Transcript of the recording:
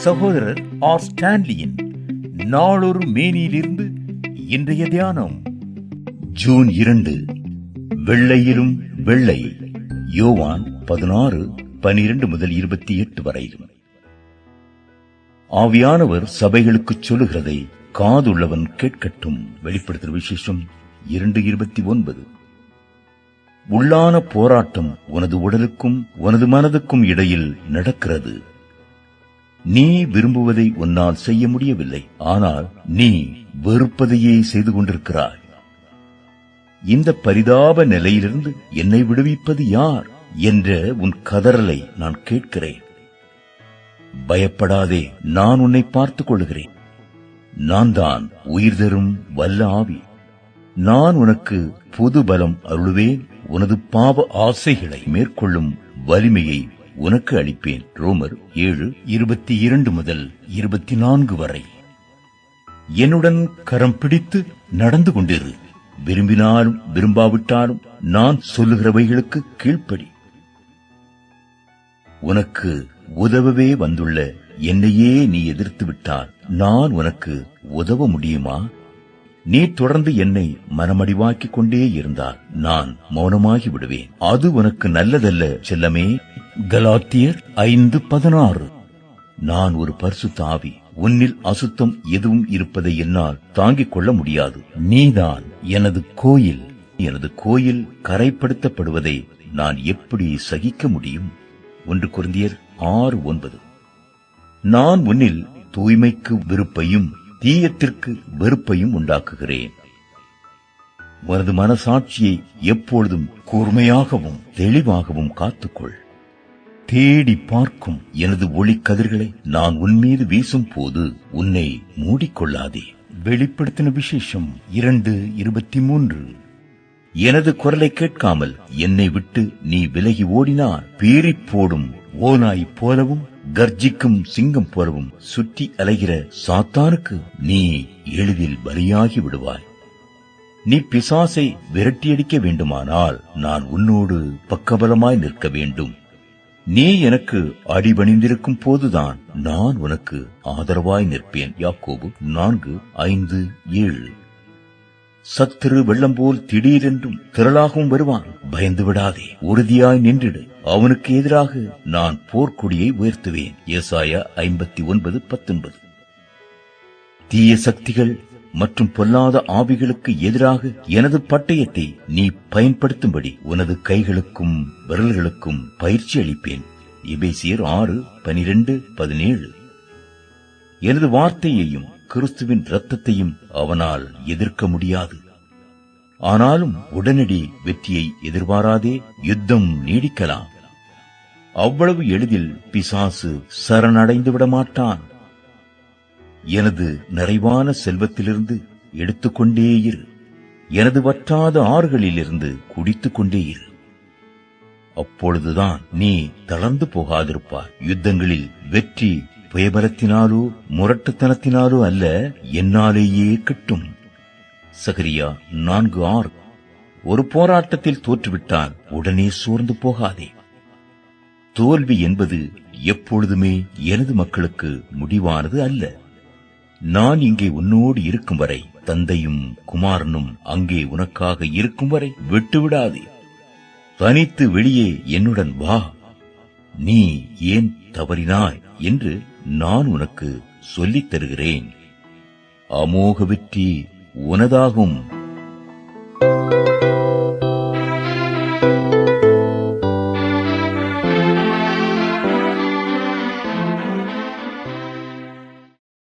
சகோதரர் ஆர் ஸ்டான்லியின் நாளொரு மேனியிலிருந்து இன்றைய தியானம். ஜூன் இரண்டு வெள்ளையிலும் வெள்ளை யோவான் பதினாறு பனிரெண்டு முதல் இருபத்தி எட்டு வரை. ஆவியானவர் சபைகளுக்கு சொல்லுகிறதை காதுள்ளவன் கேட்கட்டும். வெளிப்படுத்துகிற விசேஷம் இரண்டு இருபத்தி ஒன்பது. உள்ளான போராட்டம் உனது உடலுக்கும் உனது மனதுக்கும் இடையில் நடக்கிறது. நீ விரும்புவதை உன்னால் செய்ய முடியவில்லை. ஆனால் நீ வெறுப்பதையே செய்து கொண்டிருக்கிறாய். இந்த பரிதாப நிலையிலிருந்து என்னை விடுவிப்பது யார் என்ற உன் கதறலை நான் கேட்கிறேன். பயப்படாதே நான் உன்னை பார்த்துக் கொள்கிறேன் நான் தான் உயிர் தரும் வல்ல ஆவி. நான் உனக்கு புது பலம் அருளுவேன். உனது பாவ ஆசைகளை மேற்கொள்ளும் வலிமையை உனக்கு அளிப்பேன். ரோமர் ஏழு இருபத்தி இரண்டு முதல் இருபத்தி நான்கு வரை. என்னுடன் கரம் பிடித்து நடந்து கொண்டிரு. விரும்பினாலும் விரும்பாவிட்டாலும் நான் சொல்லுகிறவைகளுக்கு கீழ்ப்படி. உனக்கு உதவவே வந்துள்ள என்னையே நீ எதிர்த்து விட்டால் நான் உனக்கு உதவ முடியுமா? நீ தொடர்ந்து என்னை மனமடிவாக்கிக் கொண்டே இருந்தால் நான் மௌனமாகி விடுவேன். அது உனக்கு நல்லதல்ல செல்லமே. கலாத்தியர் ஐந்து பதினாறு. நான் ஒரு பரிசு தாவி உன்னில் அசுத்தம் எதுவும் இருப்பதை என்னால் தாங்கிக் கொள்ள முடியாது. நீதான் எனது கோயில். எனது கோயில் கரைப்படுத்தப்படுவதை நான் எப்படி சகிக்க முடியும்? ஒன்று குருந்தியர் ஆறு ஒன்பது. நான் உன்னில் தூய்மைக்கு வெறுப்பையும் தீயத்திற்கு வெறுப்பையும் உண்டாக்குகிறேன். உனது மனசாட்சியை எப்பொழுதும் கூர்மையாகவும் தெளிவாகவும் காத்துக்கொள். தேடி பார்க்கும் எனது ஒளி கதிர்களை நான் உன்மீது வீசும் போது உன்னை மூடிக்கொள்ளாதே. வெளிப்படுத்தின விசேஷம் இரண்டு இருபத்தி மூன்று. எனது குரலை கேட்காமல் என்னை விட்டு நீ விலகி ஓடினார் பீறி போடும் ஓநாய் போலவும் கர்ஜிக்கும் சிங்கம் போலவும் சுற்றி அலைகிற சாத்தானுக்கு நீ எளிதில் பலியாகி விடுவாய். நீ பிசாசை விரட்டியடிக்க வேண்டுமானால் நான் உன்னோடு பக்கபலமாய் நிற்க வேண்டும். நீ எனக்கு அடிபணிந்திருக்கும் போதுதான் நான் உனக்கு ஆதரவாய் நிற்பேன். யாக்கோபு நான்கு ஐந்து ஏழு. சத்துரு வெள்ளம் போல் திடீரென்றும் திரளாகவும் வருவான். பயந்து விடாதே உறுதியாய் நின்றிடு. அவனுக்கு எதிராக நான் போர்க்கொடியை உயர்த்துவேன். ஏசாயா ஐம்பத்தி ஒன்பது பத்தொன்பது. தீய சக்திகள் மற்றும் பொல்லாத ஆவிகளுக்கு எதிராக எனது பட்டயத்தை நீ பயன்படுத்தும்படி உனது கைகளுக்கும் விரல்களுக்கும் பயிற்சி அளிப்பேன். எபேசியர் ஆறு பனிரெண்டு பதினேழு. எனது வார்த்தையையும் கிறிஸ்துவின் இரத்தத்தையும் அவனால் எதிர்க்க முடியாது. ஆனாலும் உடனடி வெற்றியை எதிர்பாராதே யுத்தம் நீடிக்கலாம். அவ்வளவு எளிதில் பிசாசு சரணடைந்து விட மாட்டான் எனது நிறைவான செல்வத்திலிருந்து எடுத்துக்கொண்டே இரு. எனது வற்றாத ஆறுகளிலிருந்து குடித்துக் கொண்டே இரு. அப்பொழுதுதான் நீ தளர்ந்து போகாதிருப்பார் யுத்தங்களில் வெற்றி புயபலத்தினாலோ முரட்டுத்தனத்தினாலோ அல்ல என்னாலேயே கிட்டும். சகரியா நான்கு ஆறு. ஒரு போராட்டத்தில் தோற்றுவிட்டால் உடனே சோர்ந்து போகாதே. தோல்வி என்பது எப்பொழுதுமே எனது மக்களுக்கு முடிவானது அல்ல. நான் இங்கே உன்னோடு இருக்கும் வரை தந்தையும் குமாரனும் அங்கே உனக்காக இருக்கும் வரை விட்டுவிடாதே. தனித்து வெளியே என்னுடன் வா. நீ ஏன் தவறினாய் என்று நான் உனக்கு சொல்லித் தருகிறேன். அமோக வெற்றி உனதாகும்.